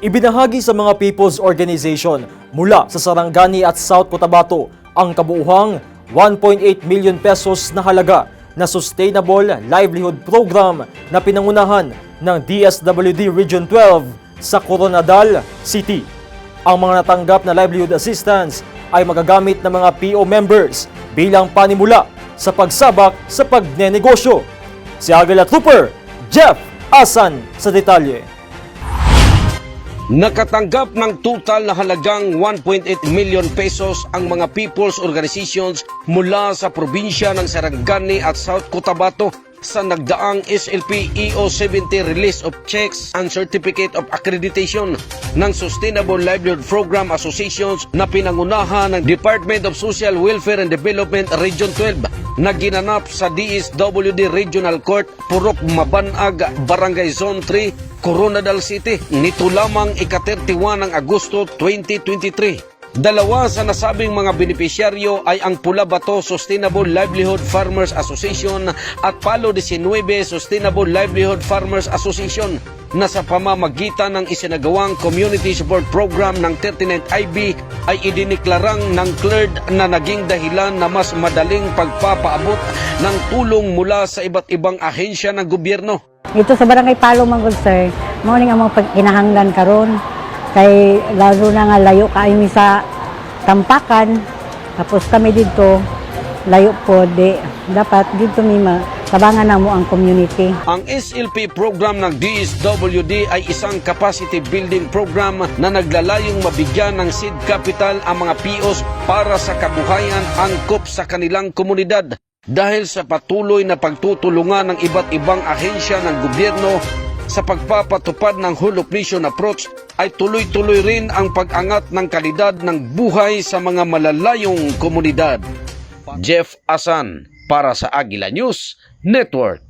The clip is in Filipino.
Ibinahagi sa mga people's organization mula sa Sarangani at South Cotabato ang kabuuhang 1.8 million pesos na halaga na Sustainable Livelihood Program na pinangunahan ng DSWD Region 12 sa Coronadal City. Ang mga natanggap na livelihood assistance ay magagamit ng mga PO members bilang panimula sa pagsabak sa pagnenegosyo. Si Agala Trooper Jeff Asan sa detalye. Nakatanggap ng total na halagang 1.8 million pesos ang mga people's organizations mula sa probinsya ng Sarangani at South Cotabato sa nagdaang SLP EO70 Release of Checks and Certificate of Accreditation ng Sustainable Livelihood Program Associations na pinangunahan ng Department of Social Welfare and Development Region 12 na ginanap sa DSWD Regional Court, Purok Mabanag, Barangay Zone 3, Coronadal City. Nito lamang ika-31 ng Agosto 2023. Dalawa sa nasabing mga benepisyaryo ay ang Pula Bato Sustainable Livelihood Farmers Association at Palo 19 Sustainable Livelihood Farmers Association na sa pamamagitan ng isinagawang Community Support Program ng 39IB ay idiniklarang ng CLERD na naging dahilan na mas madaling pagpapaabot ng tulong mula sa iba't ibang ahensya ng gobyerno. Ito sa Barangay Palo Manggol, sir. Morning ang mga pagkinahanglan karon kay lalo na nga layo kaayo mi sa tampakan. Tapos kami dito layo po di dapat dito mi ma tabangan na mo ang community. Ang SLP program ng DSWD ay isang capacity building program na naglalayong mabigyan ng seed capital ang mga POs para sa kabuhayan angkop sa kanilang komunidad. Dahil sa patuloy na pagtutulungan ng iba't ibang ahensya ng gobyerno sa pagpapatupad ng whole of approach ay tuloy-tuloy rin ang pag-angat ng kalidad ng buhay sa mga malalayong komunidad. Jeff Asan para sa Agila News Network.